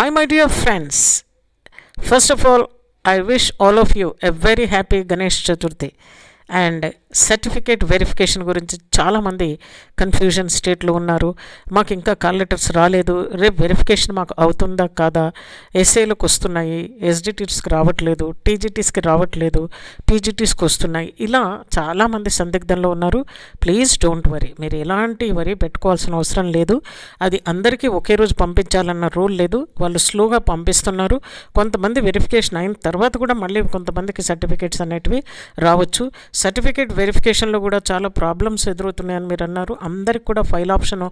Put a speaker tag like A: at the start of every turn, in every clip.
A: Hi, my dear friends. First of all, I wish all of you a very happy Ganesh Chaturthi. And certificate verification గురించి చాలామంది confusion స్టేట్లో ఉన్నారు. మాకు ఇంకా call letters రాలేదు. రేపు వెరిఫికేషన్ మాకు అవుతుందా కాదా? ఎస్ఏలకు వస్తున్నాయి. ఎస్డిటీస్కి రావట్లేదు. టీజీటీస్కి రావట్లేదు. పీజీటీస్కి వస్తున్నాయి. ఇలా చాలామంది సందిగ్ధంలో ఉన్నారు. Please don't worry. మీరు ఎలాంటి వరీ పెట్టుకోవాల్సిన అవసరం లేదు. అది అందరికీ ఒకే రోజు పంపించాలన్న రూల్ లేదు. వాళ్ళు స్లోగా పంపిస్తున్నారు. కొంతమంది వెరిఫికేషన్ అయిన తర్వాత కూడా మళ్ళీ కొంతమందికి సర్టిఫికేట్స్ అనేటివి రావచ్చు. సర్టిఫికేట్ వెరిఫికేషన్లో కూడా చాలా ప్రాబ్లమ్స్ ఎదురవుతున్నాయని మీరు అన్నారు. అందరికి కూడా ఫైల్ ఆప్షన్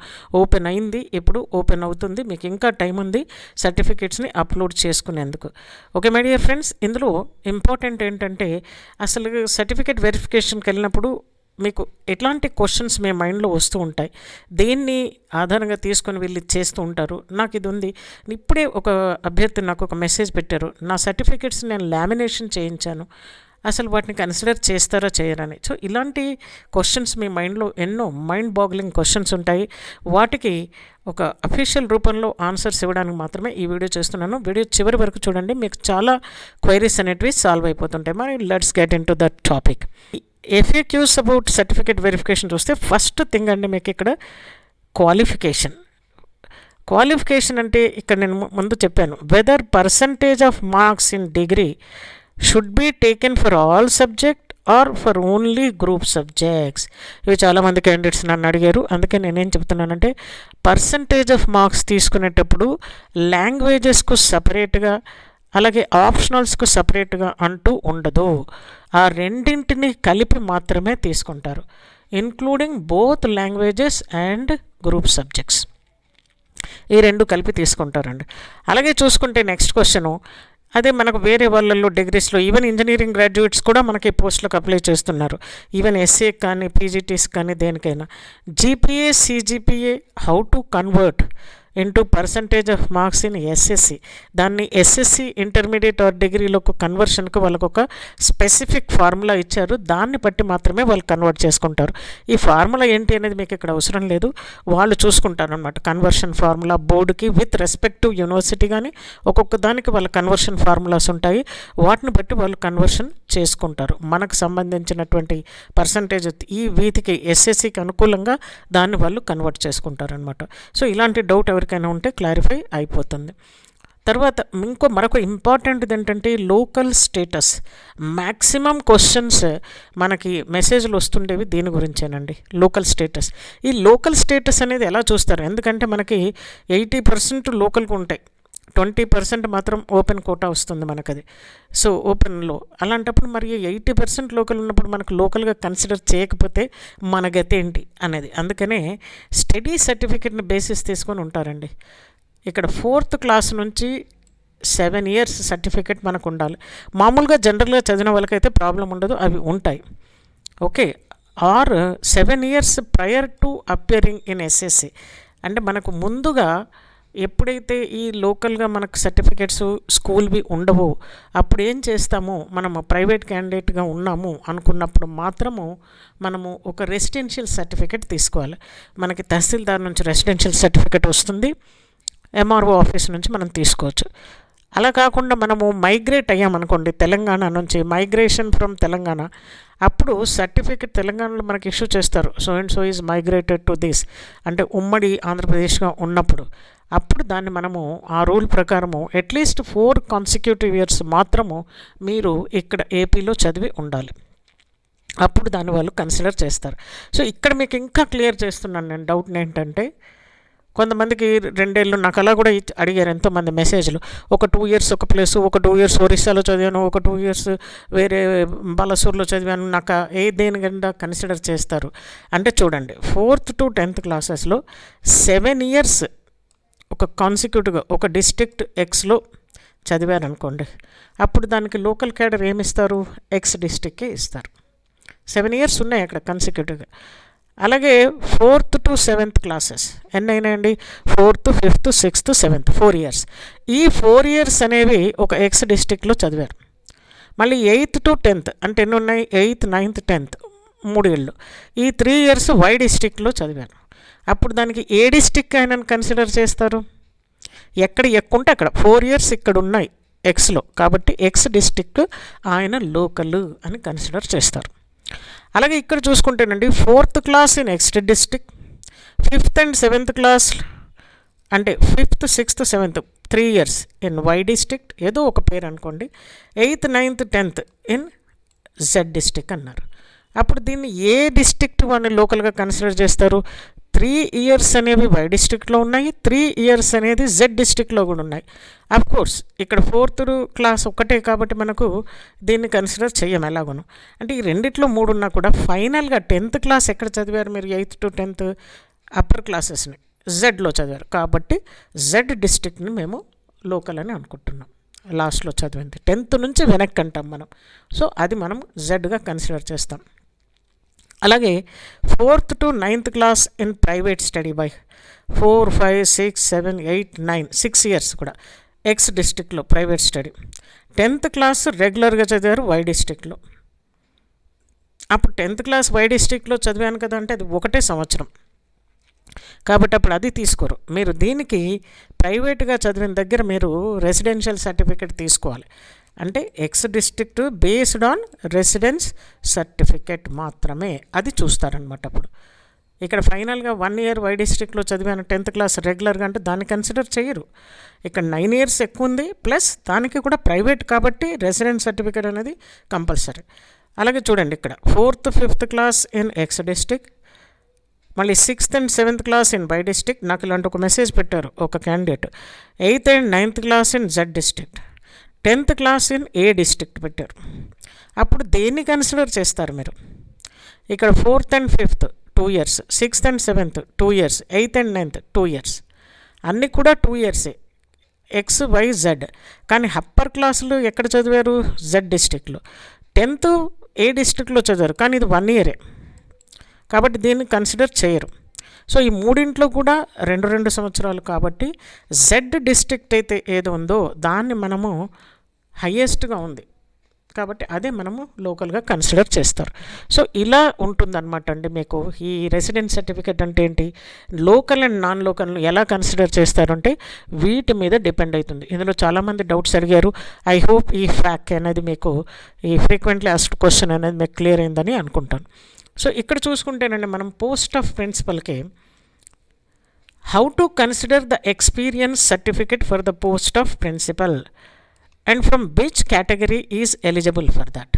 A: ఓపెన్ అయింది. ఇప్పుడు ఓపెన్ అవుతుంది. మీకు ఇంకా టైం ఉంది సర్టిఫికేట్స్ని అప్లోడ్ చేసుకునేందుకు. ఓకే మై డియర్ ఫ్రెండ్స్ ఇందులో ఇంపార్టెంట్ ఏంటంటే అసలు సర్టిఫికేట్ వెరిఫికేషన్కి వెళ్ళినప్పుడు మీకు ఎట్లాంటి క్వశ్చన్స్ మీ మైండ్లో వస్తూ ఉంటాయి. దేన్ని ఆధారంగా తీసుకొని వీళ్ళు చేస్తూ ఉంటారు? నాకు ఇది ఉంది. ఇప్పుడే ఒక అభ్యర్థి నాకు ఒక మెసేజ్ పెట్టారు. నా సర్టిఫికేట్స్ నేను లామినేషన్ చేయించాను. అసలు వాటిని కన్సిడర్ చేస్తారా చేయరని. సో ఇలాంటి క్వశ్చన్స్ మీ మైండ్లో ఎన్నో మైండ్ బాగ్లింగ్ క్వశ్చన్స్ ఉంటాయి. వాటికి ఒక అఫీషియల్ రూపంలో ఆన్సర్స్ ఇవ్వడానికి మాత్రమే ఈ వీడియో చేస్తున్నాను. వీడియో చివరి వరకు చూడండి. మీకు చాలా క్వైరీస్ అనేటివి సాల్వ్ అయిపోతుంటాయి. మరి let's get into that topic. FAQs about certificate verification చూస్తే ఫస్ట్ థింగ్ అండి మీకు ఇక్కడ క్వాలిఫికేషన్. క్వాలిఫికేషన్ అంటే ఇక్కడ నేను ముందు చెప్పాను. Whether percentage of marks in degree should be taken for all subject or for only group subjects ఇవి చాలామంది క్యాండిడేట్స్ నన్ను అడిగారు. అందుకే నేనేం చెప్తున్నానంటే పర్సంటేజ్ ఆఫ్ మార్క్స్ తీసుకునేటప్పుడు లాంగ్వేజెస్కు సపరేట్గా అలాగే ఆప్షనల్స్కు సపరేట్గా అంటూ ఉండదు. ఆ రెండింటిని కలిపి మాత్రమే తీసుకుంటారు including both languages and group subjects ఈ రెండు కలిపి తీసుకుంటారండి. అలాగే చూసుకుంటే నెక్స్ట్ క్వశ్చను అదే మనకు వేరే వాళ్ళల్లో డిగ్రీస్లో ఈవెన్ ఇంజనీరింగ్ గ్రాడ్యుయేట్స్ కూడా మనకి పోస్టులకు అప్లై చేస్తున్నారు. ఈవెన్ ఎస్ఏ కానీ పీజీటీస్ కానీ దేనికైనా. GPA CGPA how to convert into percentage of marks in SSC దాన్ని ఎస్ఎస్సి ఇంటర్మీడియట్ ఆర్ డిగ్రీలోకి కన్వర్షన్కి వాళ్ళకు ఒక స్పెసిఫిక్ ఫార్ములా ఇచ్చారు. దాన్ని బట్టి మాత్రమే వాళ్ళు కన్వర్ట్ చేసుకుంటారు. ఈ ఫార్ములా ఏంటి అనేది మీకు ఇక్కడ అవసరం లేదు. వాళ్ళు చూసుకుంటారు అనమాట కన్వర్షన్ ఫార్ములా బోర్డుకి విత్ రెస్పెక్ట్ టు యూనివర్సిటీ కానీ ఒక్కొక్క దానికి వాళ్ళ కన్వర్షన్ ఫార్ములాస్ ఉంటాయి. వాటిని బట్టి వాళ్ళు కన్వర్షన్ చేసుకుంటారు. మనకు సంబంధించినటువంటి పర్సంటేజ్ ఈ వీధికి ఎస్ఎస్సికి అనుకూలంగా దాన్ని వాళ్ళు కన్వర్ట్ చేసుకుంటారు అనమాట సో ఇలాంటి డౌట్ ఎవరికైనా ఉంటే క్లారిఫై అయిపోతుంది. తర్వాత ఇంకో మరొక ఇంపార్టెంట్ ఏంటంటే లోకల్ స్టేటస్ మ్యాక్సిమం క్వశ్చన్స్ మనకి మెసేజ్లు వస్తుండేవి దీని గురించేనండి. లోకల్ స్టేటస్ ఈ లోకల్ స్టేటస్ అనేది ఎలా చూస్తారు? ఎందుకంటే మనకి ఎయిటీ పర్సెంట్ లోకల్గా ఉంటాయి. ట్వంటీ పర్సెంట్ మాత్రం ఓపెన్ కోటా వస్తుంది మనకది. అది సో ఓపెన్లో. అలాంటప్పుడు మరి ఎయిటీ పర్సెంట్ లోకల్ ఉన్నప్పుడు మనకు లోకల్గా కన్సిడర్ చేయకపోతే మన గతి ఏంటి అనేది. అందుకనే స్టడీ సర్టిఫికేట్ని బేసిస్ తీసుకొని ఉంటారండి. ఇక్కడ ఫోర్త్ క్లాస్ నుంచి సెవెన్ ఇయర్స్ సర్టిఫికేట్ మనకు ఉండాలి మామూలుగా జనరల్గా చదివిన వాళ్ళకైతే ప్రాబ్లం ఉండదు అవి ఉంటాయి. Okay. Or seven years prior to appearing in SSC. అంటే మనకు ముందుగా ఎప్పుడైతే ఈ లోకల్గా మనకు సర్టిఫికేట్స్ స్కూల్వి ఉండవో అప్పుడు ఏం చేస్తాము మనము ప్రైవేట్ క్యాండిడేట్గా ఉన్నాము అనుకున్నప్పుడు మాత్రము మనము ఒక రెసిడెన్షియల్ సర్టిఫికేట్ తీసుకోవాలి. మనకి తహసీల్దార్ నుంచి రెసిడెన్షియల్ సర్టిఫికేట్ వస్తుంది. ఎంఆర్ఓ ఆఫీస్ నుంచి మనం తీసుకోవచ్చు. అలా కాకుండా మనము మైగ్రేట్ అయ్యామనుకోండి తెలంగాణ నుంచి మైగ్రేషన్ ఫ్రమ్ తెలంగాణ. అప్పుడు సర్టిఫికెట్ తెలంగాణలో మనకి ఇష్యూ చేస్తారు. So and so is migrated to this అంటే ఉమ్మడి ఆంధ్రప్రదేశ్గా ఉన్నప్పుడు. అప్పుడు దాన్ని మనము ఆ రూల్ ప్రకారము అట్లీస్ట్ ఫోర్ కాన్సిక్యూటివ్ ఇయర్స్ మాత్రము మీరు ఇక్కడ ఏపీలో చదివి ఉండాలి. అప్పుడు దాన్ని వాళ్ళు కన్సిడర్ చేస్తారు. సో ఇక్కడ మీకు ఇంకా క్లియర్ చేస్తున్నాను నేను డౌట్ ఏంటంటే కొంతమందికి రెండేళ్ళు నాకు అలా కూడా అడిగారు ఎంతోమంది మెసేజ్లు. ఒక టూ ఇయర్స్ ఒక ప్లేస్ ఒక టూ ఇయర్స్ ఒరిస్సాలో చదివాను ఒక టూ ఇయర్స్ వేరే బాలసూర్లో చదివాను. నాకు ఏ దేనికన్నా కన్సిడర్ చేస్తారు? అంటే చూడండి ఫోర్త్ టు టెన్త్ క్లాసెస్లో సెవెన్ ఇయర్స్ ఒక కాన్సిక్యూటివ్గా ఒక డిస్ట్రిక్ట్ ఎక్స్లో చదివారనుకోండి అప్పుడు దానికి లోకల్ క్యాడర్ ఏమిస్తారు? ఎక్స్ డిస్ట్రిక్కే ఇస్తారు. సెవెన్ ఇయర్స్ ఉన్నాయి అక్కడ కన్సిక్యూటివ్గా. అలాగే ఫోర్త్ టు సెవెంత్ క్లాసెస్. ఎన్ని అయినాయండి fourth fifth sixth seventh. Four years. ఈ ఫోర్ ఇయర్స్ అనేవి ఒక ఎక్స్ డిస్టిక్లో చదివారు. మళ్ళీ ఎయిత్ టు టెన్త్ అంటే ఎన్ని ఉన్నాయి ఎయిత్ నైన్త్ టెన్త్. మూడు ఏళ్ళు ఈ త్రీ ఇయర్స్ వై డిస్టిక్లో చదివారు. అప్పుడు దానికి ఏ డిస్టిక్ అయినా కన్సిడర్ చేస్తారు? ఎక్కడ ఎక్కుంటే అక్కడ. ఫోర్ ఇయర్స్ ఇక్కడ ఉన్నాయి ఎక్స్లో కాబట్టి ఎక్స్ డిస్టిక్ ఆయన లోకల్ అని కన్సిడర్ చేస్తారు. అలాగే ఇక్కడ చూసుకుంటేనండి fourth class in X district fifth and seventh class అంటే fifth sixth seventh three years in Y district ఏదో ఒక పేరు అనుకోండి eighth ninth tenth in Z district అన్నారు. అప్పుడు దీన్ని ఏ డిస్ట్రిక్ట్ వాడిని లోకల్గా కన్సిడర్ చేస్తారు? త్రీ ఇయర్స్ అనేవి వై డిస్టిక్లో ఉన్నాయి త్రీ ఇయర్స్ అనేది జెడ్ డిస్ట్రిక్ట్లో కూడా ఉన్నాయి. అఫ్ కోర్స్ ఇక్కడ ఫోర్త్ క్లాస్ ఒక్కటే కాబట్టి మనకు దీన్ని కన్సిడర్ చేయం ఎలాగోను. అంటే ఈ రెండిట్లో మూడు ఉన్నా కూడా ఫైనల్గా టెన్త్ క్లాస్ ఎక్కడ చదివారు మీరు? ఎయిత్ టు టెన్త్ అప్పర్ క్లాసెస్ని జెడ్లో చదివారు. కాబట్టి జెడ్ డిస్ట్రిక్ట్ని మేము లోకల్ అని అనుకుంటున్నాం. లాస్ట్లో చదివింది. టెన్త్ నుంచి వెనక్కి అంటాం మనం. సో అది మనం జెడ్గా కన్సిడర్ చేస్తాం. అలాగే fourth to ninth class in private study by four five six seven eight nine six years కూడా ఎక్స్ డిస్టిక్లో ప్రైవేట్ స్టడీ. టెన్త్ క్లాస్ రెగ్యులర్గా చదివారు వై డిస్టిక్లో అప్పుడు టెన్త్ క్లాస్ వై డిస్టిక్లో చదివాను కదా అంటే అది ఒకటే సంవత్సరం. కాబట్టి అప్పుడు అది తీసుకోరు. మీరు దీనికి ప్రైవేట్గా చదివిన దగ్గర మీరు రెసిడెన్షియల్ సర్టిఫికేట్ తీసుకోవాలి. అంటే X district based on residence certificate మాత్రమే. అది చూస్తారనమాట అప్పుడు. ఇక్కడ ఫైనల్గా వన్ ఇయర్ వై డిస్ట్రిక్ట్లో చదివాను. టెన్త్ క్లాస్ రెగ్యులర్గా అంటే దాన్ని కన్సిడర్ చేయరు. ఇక్కడ నైన్ ఇయర్స్ ఎక్కువ ఉంది. ప్లస్ దానికి కూడా ప్రైవేట్ కాబట్టి రెసిడెన్స్ సర్టిఫికేట్ అనేది కంపల్సరీ అలాగే చూడండి ఇక్కడ. Fourth fifth class in X district మళ్ళీ sixth and seventh class in Y district నాకు ఇలాంటి ఒక మెసేజ్ పెట్టారు ఒక candidate eighth and ninth class in Z district tenth class in A district పెట్టారు. అప్పుడు దేన్ని కన్సిడర్ చేస్తారు మీరు? ఇక్కడ fourth and fifth two years sixth and seventh two years eighth and ninth two years. అన్నీ కూడా టూ ఇయర్సే ఎక్స్ వై జెడ్ కానీ అప్పర్ క్లాసులు ఎక్కడ చదివారు? జెడ్ డిస్ట్రిక్ట్లో. టెన్త్ ఏ డిస్ట్రిక్ట్లో చదివారు? కానీ ఇది వన్ ఇయరే కాబట్టి దీన్ని కన్సిడర్ చేయరు. సో ఈ మూడింట్లో కూడా రెండు రెండు సంవత్సరాలు కాబట్టి జెడ్ డిస్ట్రిక్ట్ అయితే ఏదో ఉందో దాన్ని మనము హయ్యెస్ట్గా ఉంది. కాబట్టి అదే మనము లోకల్గా కన్సిడర్ చేస్తారు. సో ఇలా ఉంటుందన్నమాట అండి మీకు. ఈ రెసిడెన్స్ సర్టిఫికేట్ అంటే ఏంటి? లోకల్ అండ్ నాన్ లోకల్ ఎలా కన్సిడర్ చేస్తారంటే వీటి మీద డిపెండ్ అవుతుంది. ఇందులో చాలామంది డౌట్స్ అడిగారు. ఐ హోప్ ఈ ఫ్యాక్ అనేది మీకు ఈ ఫ్రీక్వెంట్లీ అస్ట్ క్వశ్చన్ అనేది మీకు క్లియర్ అయిందని అనుకుంటాను. సో ఇక్కడ చూసుకుంటేనండి మనం post of ప్రిన్సిపల్కి how to consider the experience certificate for the post of principal and from which category is eligible for that?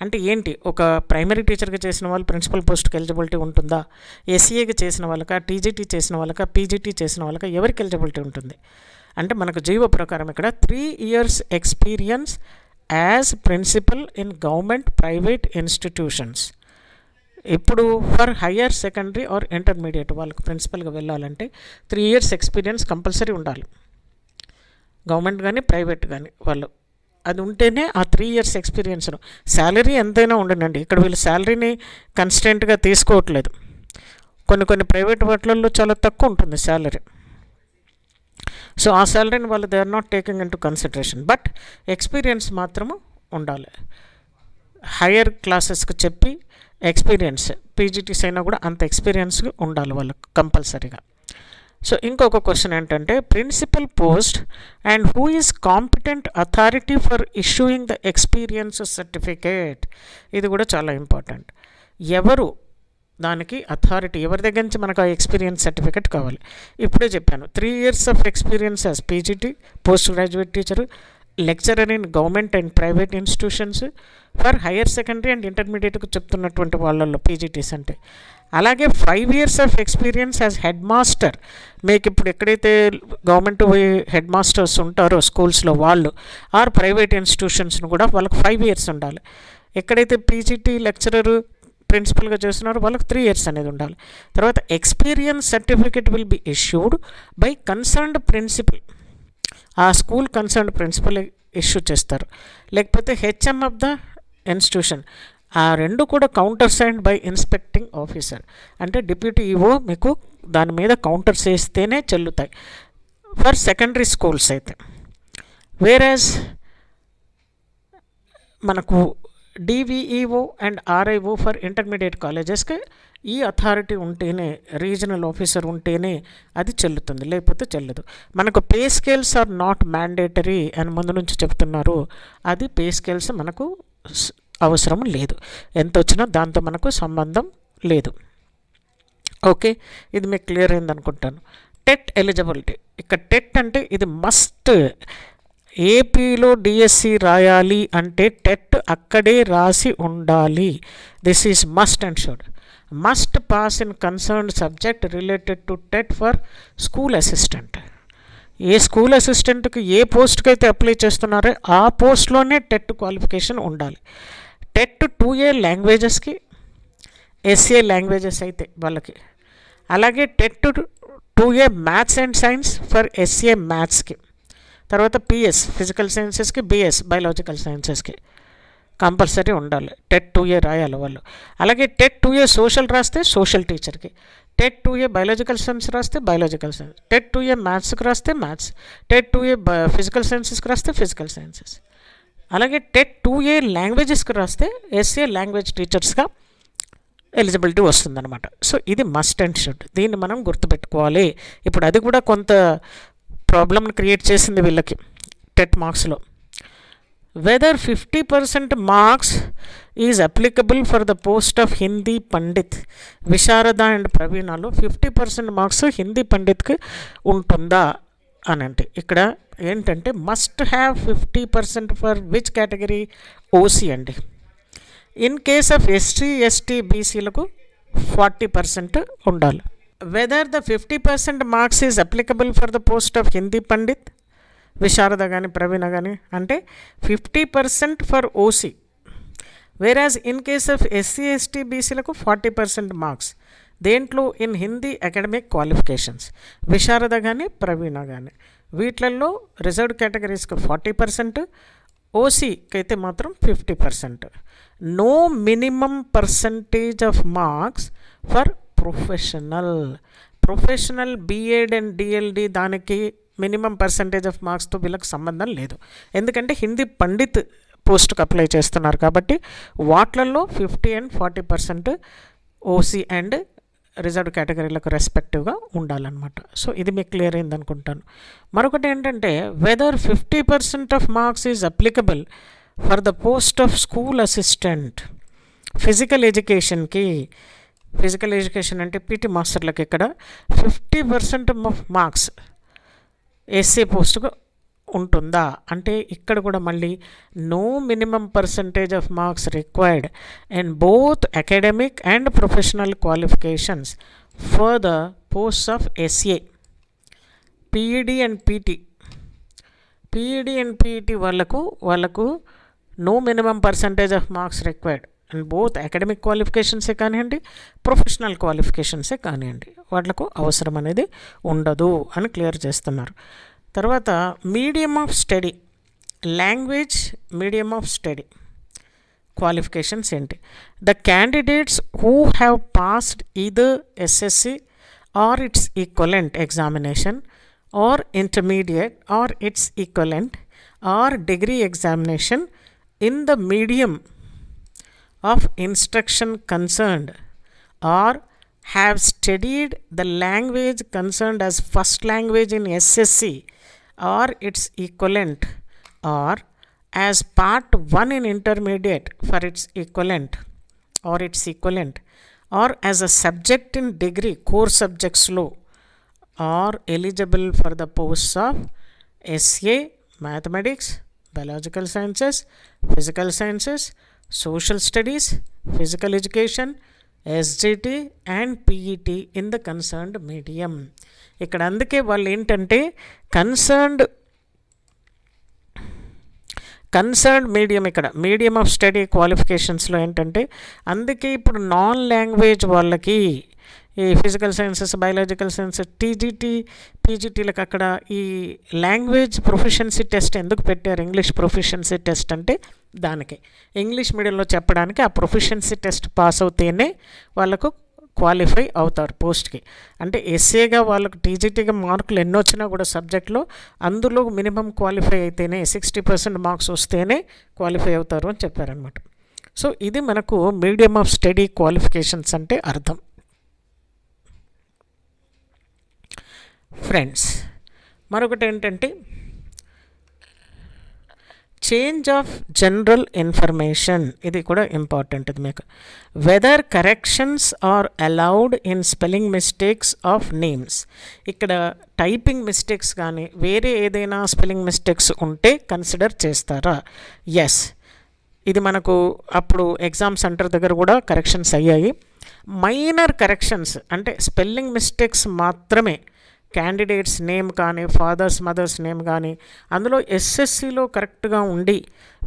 A: అంటే ఏంటి? ఒక ప్రైమరీ టీచర్గా చేసిన వాళ్ళు ప్రిన్సిపల్ పోస్ట్కి ఎలిజిబిలిటీ ఉంటుందా? ఎస్సీఏకి చేసిన వాళ్ళక టీజీటీ చేసిన వాళ్ళక పీజీటీ చేసిన వాళ్ళక ఎవరికి ఎలిజిబిలిటీ ఉంటుంది? అంటే మనకు జీవో ప్రకారం ఇక్కడ three years experience as principal in government private institutions. ఇప్పుడు for higher secondary or intermediate వాళ్ళకు ప్రిన్సిపల్గా వెళ్ళాలంటే త్రీ ఇయర్స్ ఎక్స్పీరియన్స్ కంపల్సరీ ఉండాలి. గవర్నమెంట్ కానీ ప్రైవేట్ కానీ వాళ్ళు. అది ఉంటేనే ఆ త్రీ ఇయర్స్ ఎక్స్పీరియన్స్ను శాలరీ ఎంతైనా ఉండనండి. ఇక్కడ వీళ్ళు శాలరీని కన్స్టెంట్గా తీసుకోవట్లేదు. కొన్ని కొన్ని ప్రైవేట్ వాటిలలో చాలా తక్కువ ఉంటుంది శాలరీ సో ఆ శాలరీని వాళ్ళు they are not taking into consideration but experience మాత్రము ఉండాలి. హయ్యర్ క్లాసెస్కి చెప్పి ఎక్స్పీరియన్స్ పీజీటీస్ అయినా కూడా అంత ఎక్స్పీరియన్స్ ఉండాలి వాళ్ళకు కంపల్సరీగా. సో ఇంకొక క్వశ్చన్ ఏంటంటే principal post and who is competent authority for issuing the experience certificate? ఇది కూడా చాలా ఇంపార్టెంట్. ఎవరు దానికి అథారిటీ ఎవరి దగ్గర నుంచి మనకు ఆ ఎక్స్పీరియన్స్ సర్టిఫికేట్ కావాలి? ఇప్పుడే చెప్పాను three years of experience as PGT post graduate teacher lecturer in government and private institutions for higher secondary and ఇంటర్మీడియట్కు చెప్తున్నటువంటి వాళ్ళల్లో పీజీటీస్ అంటే. అలాగే five years of experience as head master మీకు ఇప్పుడు ఎక్కడైతే గవర్నమెంట్ హెడ్ మాస్టర్స్ ఉంటారో స్కూల్స్లో వాళ్ళు ఆర్ ప్రైవేట్ ఇన్స్టిట్యూషన్స్ను కూడా వాళ్ళకి ఫైవ్ ఇయర్స్ ఉండాలి. ఎక్కడైతే పీజీటీ లెక్చరర్ ప్రిన్సిపల్గా చేస్తున్నారో వాళ్ళకి త్రీ ఇయర్స్ అనేది ఉండాలి. తర్వాత experience certificate will be issued by concerned principal ఆ స్కూల్ కన్సర్న్ ప్రిన్సిపల్ ఇష్యూ చేస్తారు. లేకపోతే హెచ్ఎం ఆఫ్ ద ఇన్స్టిట్యూషన్. ఆ రెండు కూడా counter sign by inspecting officer. అంటే డిప్యూటీ ఈఓ మీకు దాని మీద కౌంటర్స్ వేస్తేనే చెల్లుతాయి. ఫర్ సెకండరీ స్కూల్స్ అయితే. వేరేస్ మనకు DVEO and RIO for intermediate కాలేజెస్కి ఈ అథారిటీ ఉంటేనే రీజనల్ ఆఫీసర్ ఉంటేనే అది చెల్లుతుంది లేకపోతే చెల్లదు. మనకు pay scales are not mandatory అని ముందు నుంచి చెప్తున్నారు. అది పే స్కేల్స్ మనకు అవసరం లేదు. ఎంత వచ్చినా దాంతో మనకు సంబంధం లేదు. ఓకే? ఇది మీకు క్లియర్ అయింది అనుకుంటాను టెట్ ఎలిజిబిలిటీ ఇక్కడ టెట్ అంటే ఇది మస్ట్ ఏపీలో డిఎస్సి రాయాలి అంటే టెట్ అక్కడే రాసి ఉండాలి. This is must and should must pass in concern subject related to TET for school assistant ఏ స్కూల్ అసిస్టెంట్కి ఏ పోస్ట్కి అయితే అప్లై చేస్తున్నారో ఆ పోస్ట్లోనే టెట్ క్వాలిఫికేషన్ ఉండాలి. టెట్ టూ ఏ లాంగ్వేజెస్కి ఎస్ఏ లాంగ్వేజెస్ అయితే వాళ్ళకి. అలాగే TET two A maths and science for SA మ్యాథ్స్కి తర్వాత పిఎస్ ఫిజికల్ సైన్సెస్కి బిఎస్ బయలాజికల్ సైన్సెస్కి కంపల్సరీ ఉండాలి. టెట్ టూ ఏ రాయాలి వాళ్ళు. అలాగే టెట్ టూ ఏ సోషల్ రాస్తే సోషల్ టీచర్కి. TET two A biological science రాస్తే biological science. TET two A మ్యాథ్స్కి రాస్తే maths. TET two A physical సైన్సెస్కి రాస్తే ఫిజికల్ సైన్సెస్. అలాగే టెట్ టూ ఏ లాంగ్వేజెస్కి రాస్తే ఎస్ఏ లాంగ్వేజ్ టీచర్స్గా ఎలిజిబిలిటీ వస్తుందన్నమాట. సో ఇది మస్ట్ అండ్ షుడ్. దీన్ని మనం గుర్తుపెట్టుకోవాలి. ఇప్పుడు అది కూడా కొంత ప్రాబ్లమ్ని క్రియేట్ చేసింది వీళ్ళకి TET మార్క్స్లో. Whether fifty percent marks is applicable for the post of Hindi pandit Visharada and ప్రవీణలో fifty percent marks Hindi పండిత్కి ఉంటుందా అని అంటే ఇక్కడ ఏంటంటే must have fifty percent for which category OC అండి in case of ST ST బీసీలకు forty percent ఉండాలి whether the fifty percent marks is applicable for the post of Hindi pandit Visharada కానీ ప్రవీణ కానీ అంటే fifty percent for OC whereas in case of SC ST బీసీలకు forty percent marks. దేంట్లో in Hindi academic qualifications. Visharada కానీ ప్రవీణ కానీ వీటిలలో reserved కేటగిరీస్కి forty percent ఓసీకి అయితే మాత్రం fifty percent. No minimum percentage of marks for professional. Professional BEd and DElEd దానికి మినిమం పర్సంటేజ్ ఆఫ్ మార్క్స్తో వీళ్ళకి సంబంధం లేదు. ఎందుకంటే హిందీ పండిత్ పోస్ట్కి అప్లై చేస్తున్నారు కాబట్టి వాట్లలో fifty and forty percent OC and reserve కేటగిరీలకు రెస్పెక్టివ్గా ఉండాలన్నమాట. సో ఇది మీకు క్లియర్ అయింది అనుకుంటాను. మరొకటి ఏంటంటే whether fifty percent of marks is applicable for the post of school assistant physical ఎడ్యుకేషన్కి ఫిజికల్ ఎడ్యుకేషన్ అంటే పీటీ మాస్టర్లకు ఇక్కడ fifty percent of marks SC పోస్టుకు ఉంటుందా? అంటే ఇక్కడ కూడా మళ్ళీ no minimum percentage of marks required and both academic and professional qualifications for the post of SA PED and PT PED and PET వాళ్ళకు వాళ్ళకు no minimum percentage of marks required and both academic క్వాలిఫికేషన్సే కానివ్వండి professional క్వాలిఫికేషన్సే కానివ్వండి. వాళ్ళకు అవసరం అనేది ఉండదు అని clear చేస్తున్నారు. తర్వాత medium of study language medium of study qualifications ఏంటి? The candidates who have passed either SSC or its equivalent examination or intermediate or its equivalent or degree examination in the medium of instruction concerned or have studied the language concerned as first language in SSC or its equivalent or as part 1 in intermediate for its equivalent or its equivalent or as a subject in degree core subjects law are eligible for the posts of SA mathematics biological sciences physical sciences social studies, physical education, SGT and PET in the concerned medium ఇక్కడ అందుకే వాళ్ళు ఏంటంటే concerned concern medium ఇక్కడ. Medium of study క్వాలిఫికేషన్స్లో ఏంటంటే అందుకే ఇప్పుడు non language వాళ్ళకి ఈ physical sciences biological sciences TGT పీజీటీలకు అక్కడ ఈ లాంగ్వేజ్ ప్రొఫిషియన్సీ టెస్ట్ ఎందుకు పెట్టారు? ఇంగ్లీష్ ప్రొఫిషియన్సీ టెస్ట్ అంటే దానికి. ఇంగ్లీష్ మీడియంలో చెప్పడానికి ఆ ప్రొఫిషియన్సీ టెస్ట్ పాస్ అవుతేనే వాళ్ళకు క్వాలిఫై అవుతారు పోస్ట్కి. అంటే ఎస్ఏగా వాళ్ళకు టీజీటీగా మార్కులు ఎన్ని వచ్చినా కూడా సబ్జెక్ట్లో అందులో మినిమం క్వాలిఫై అయితేనే సిక్స్టీ పర్సెంట్ మార్క్స్ వస్తేనే క్వాలిఫై అవుతారు అని చెప్పారనమాట సో ఇది మనకు మీడియం ఆఫ్ స్టడీ క్వాలిఫికేషన్స్ అంటే అర్థం. ఫ్రెండ్స్ మరొకటి ఏంటంటే చేంజ్ ఆఫ్ జనరల్ ఇన్ఫర్మేషన్ ఇది కూడా ఇంపార్టెంట్ ఇది మీకు. Whether corrections are allowed in spelling mistakes of names ఇక్కడ టైపింగ్ మిస్టేక్స్ కానీ వేరే ఏదైనా స్పెల్లింగ్ మిస్టేక్స్ ఉంటే కన్సిడర్ చేస్తారా? ఎస్ ఇది మనకు అప్పుడు ఎగ్జామ్ సెంటర్ దగ్గర కూడా కరెక్షన్స్ అయ్యాయి. మైనర్ కరెక్షన్స్ అంటే స్పెల్లింగ్ మిస్టేక్స్ మాత్రమే క్యాండిడేట్స్ నేమ్ కానీ ఫాదర్స్ మదర్స్ నేమ్ కానీ అందులో ఎస్ఎస్సిలో కరెక్ట్గా ఉండి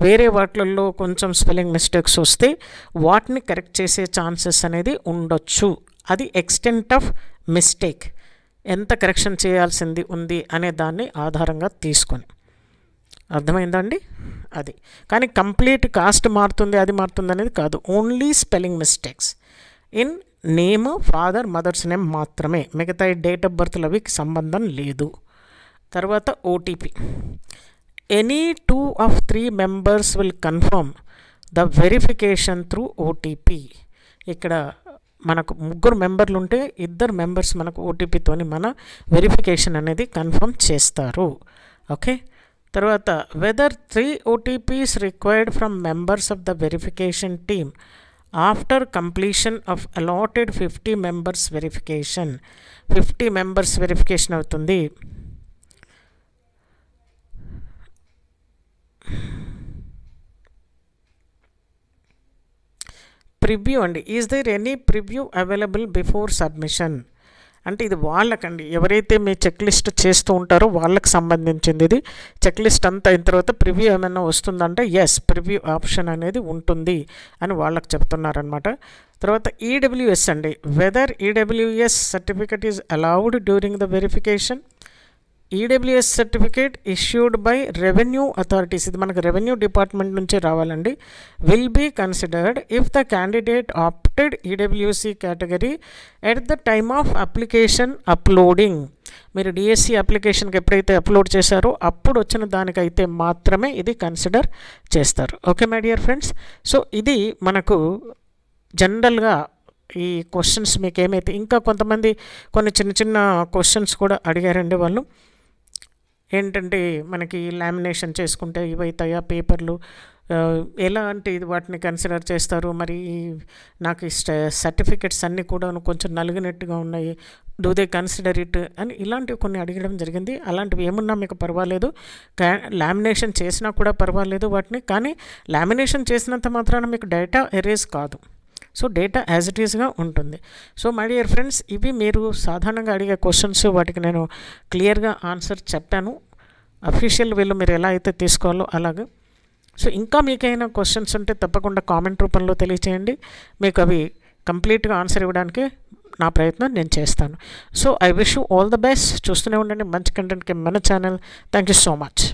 A: వేరే వాటిల్లో కొంచెం స్పెల్లింగ్ మిస్టేక్స్ వస్తే వాటిని కరెక్ట్ చేసే ఛాన్సెస్ అనేది ఉండొచ్చు. అది ఎక్స్టెంట్ ఆఫ్ మిస్టేక్ ఎంత కరెక్షన్ చేయాల్సింది ఉంది అనే దాన్ని ఆధారంగా తీసుకొని. అర్థమైందండి అది. కానీ కంప్లీట్ కాస్ట్ మారుతుంది అది మారుతుంది అనేది కాదు. Only spelling mistakes in name father mother's name మాత్రమే. మిగతా డేట్ ఆఫ్ బర్త్లవి సంబంధం లేదు. తర్వాత OTP any two of three members will confirm the verification through OTP ఇక్కడ మనకు ముగ్గురు మెంబర్లు ఉంటే ఇద్దరు మెంబర్స్ మనకు ఓటీపీతోని మన వెరిఫికేషన్ అనేది కన్ఫర్మ్ చేస్తారు. ఓకే తర్వాత whether three OTPs required from members of the verification team after completion of allotted fifty members verification fifty members verification అవుతుంది. ప్రివ్యూ అండి. Is there any preview available before submission అంటే ఇది వాళ్ళకండి. ఎవరైతే మీ check list చేస్తూ ఉంటారో వాళ్ళకి సంబంధించింది ఇది. చెక్ లిస్ట్ అంతా అయిన తర్వాత ప్రివ్యూ ఏమైనా వస్తుందంటే ఎస్ ప్రివ్యూ ఆప్షన్ అనేది ఉంటుంది అని వాళ్ళకి చెప్తున్నారనమాట తర్వాత ఈడబ్ల్యూఎస్ అండి. Whether EWS certificate is allowed during the verification EWS certificate issued by revenue authorities ఇది మనకు రెవెన్యూ డిపార్ట్మెంట్ నుంచే రావాలండి. Will be considered if the candidate opted EWC category at the time of application uploading మీరు DSC అప్లికేషన్కి ఎప్పుడైతే upload చేశారో అప్పుడు వచ్చిన దానికైతే మాత్రమే ఇది కన్సిడర్ చేస్తారు. Okay my dear friends so ఇది మనకు జనరల్గా ఈ క్వశ్చన్స్ మీకు ఏమైతే ఇంకా కొంతమంది కొన్ని చిన్న చిన్న క్వశ్చన్స్ కూడా అడిగారండి వాళ్ళు. ఏంటంటే మనకి లామినేషన్ చేసుకుంటే ఇవైతాయా పేపర్లు ఎలాంటి వాటిని కన్సిడర్ చేస్తారు? మరి నాకు ఇష్ట సర్టిఫికెట్స్ అన్నీ కూడా కొంచెం నలిగినట్టుగా ఉన్నాయి. డూ దే కన్సిడర్ ఇట్ అని ఇలాంటివి కొన్ని అడగడం జరిగింది. అలాంటివి ఏమున్నా మీకు పర్వాలేదు. లామినేషన్ చేసినా కూడా పర్వాలేదు వాటిని. కానీ లామినేషన్ చేసినంత మాత్రాన మీకు డేటా ఎరేజ్ కాదు. సో డేటా యాజ్ ఇట్ ఈస్గా ఉంటుంది. సో మై డియర్ ఫ్రెండ్స్ ఇవి మీరు సాధారణంగా అడిగే క్వశ్చన్స్ వాటికి నేను క్లియర్గా ఆన్సర్ చెప్పాను. అఫీషియల్ వీళ్ళు మీరు ఎలా అయితే తీసుకోవాలో అలాగే. సో ఇంకా మీకైనా క్వశ్చన్స్ ఉంటే తప్పకుండా కామెంట్ రూపంలో తెలియచేయండి. మీకు అవి కంప్లీట్గా ఆన్సర్ ఇవ్వడానికి నా ప్రయత్నం నేను చేస్తాను. So I wish you all the best. చూస్తూనే ఉండండి. మంచి కంటెంట్కి మన channel. Thank you so much.